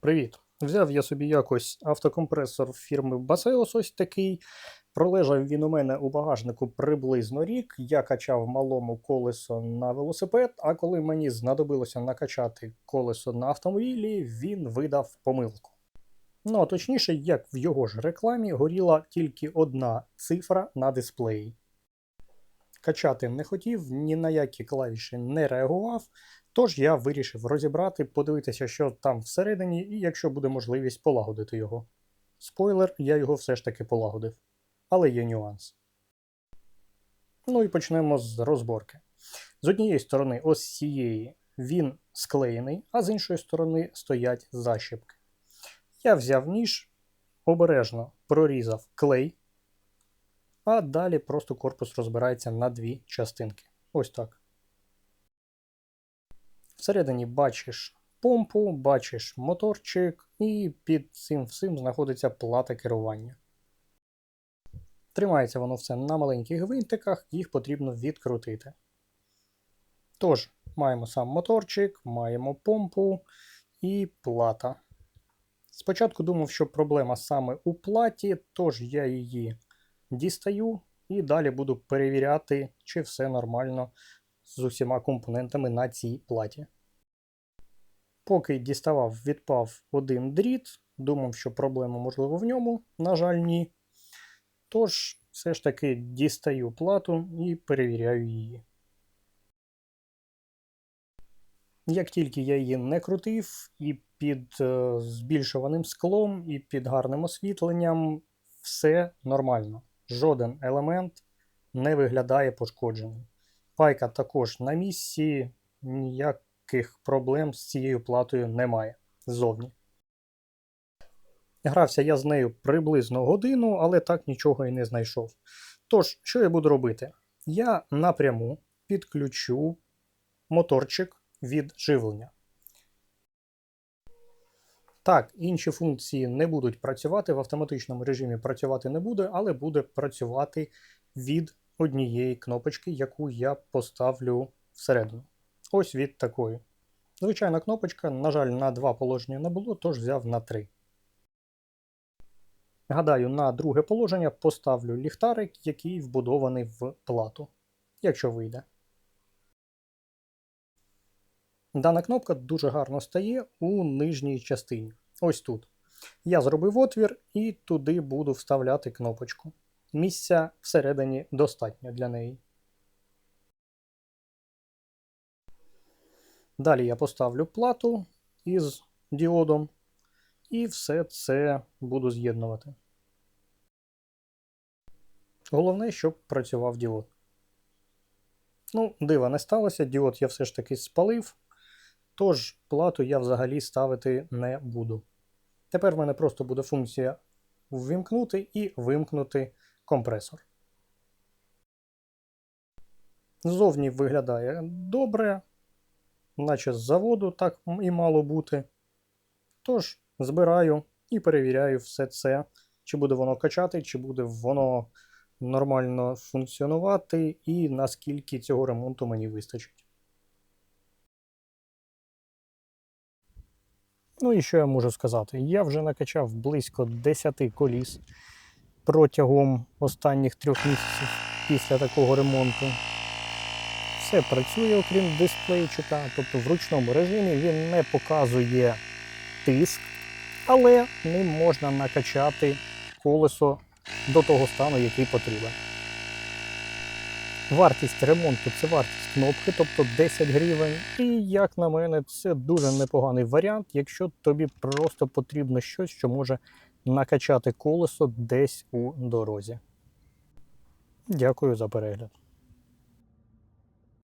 Привіт! Взяв я собі якось автокомпресор фірми Baseos ось такий. Пролежав він у мене у багажнику приблизно рік. Я качав малому колесо на велосипед, а коли мені знадобилося накачати колесо на автомобілі, він видав помилку. Ну, а точніше, як в його ж рекламі горіла тільки одна цифра на дисплеї. Качати не хотів, ні на які клавіші не реагував, Тож я вирішив розібрати, подивитися, що там всередині, і якщо буде можливість полагодити його. Спойлер, я його все ж таки полагодив. Але є нюанс. Ну і почнемо з розборки. З однієї сторони, ось цієї він склеєний, а з іншої сторони стоять защіпки. Я взяв ніж, обережно прорізав клей, а далі просто корпус розбирається на дві частинки. Ось так. Всередині бачиш помпу, бачиш моторчик, і під цим всім знаходиться плата керування. Тримається воно все на маленьких гвинтиках, їх потрібно відкрутити. Тож, маємо сам моторчик, маємо помпу і плата. Спочатку думав, що проблема саме у платі, тож я її дістаю і далі буду перевіряти, чи все нормально з усіма компонентами на цій платі. Поки діставав, відпав один дріт, думав, що проблема можливо в ньому, на жаль, ні. Тож, все ж таки дістаю плату і перевіряю її. Як тільки я її не крутив, і під е, збільшуваним склом, і під гарним освітленням, все нормально. Жоден елемент не виглядає пошкодженим. Пайка також на місці, ніяких проблем з цією платою немає ззовні. Грався я з нею приблизно годину, але так нічого і не знайшов. Тож, що я буду робити? Я напряму підключу моторчик від живлення. Так, інші функції не будуть працювати, в автоматичному режимі працювати не буде, але буде працювати від однієї кнопочки, яку я поставлю всередину. Ось від такої. Звичайна кнопочка, на жаль, на два положення не було, тож взяв на три. Гадаю, на друге положення поставлю ліхтарик, який вбудований в плату, якщо вийде. Дана кнопка дуже гарно стає у нижній частині. Ось тут. Я зробив отвір і туди буду вставляти кнопочку. Місця всередині достатньо для неї. Далі я поставлю плату із діодом і все це буду з'єднувати. Головне, щоб працював діод. Ну, дива не сталося, діод я все ж таки спалив, тож плату я взагалі ставити не буду. Тепер в мене просто буде функція ввімкнути і вимкнути компресор. Ззовні виглядає добре, наче з заводу так і мало бути. Тож, збираю і перевіряю все це, чи буде воно качати, чи буде воно нормально функціонувати, і наскільки цього ремонту мені вистачить. Ну і що я можу сказати? Я вже накачав близько 10 коліс протягом останніх трьох місяців після такого ремонту. Все працює, окрім дисплейчика, тобто в ручному режимі він не показує тиск, але ним можна накачати колесо до того стану, який потрібен. Вартість ремонту це вартість кнопки, тобто 10 гривень. І, як на мене, це дуже непоганий варіант, якщо тобі просто потрібно щось, що може накачати колесо десь у дорозі. Дякую за перегляд.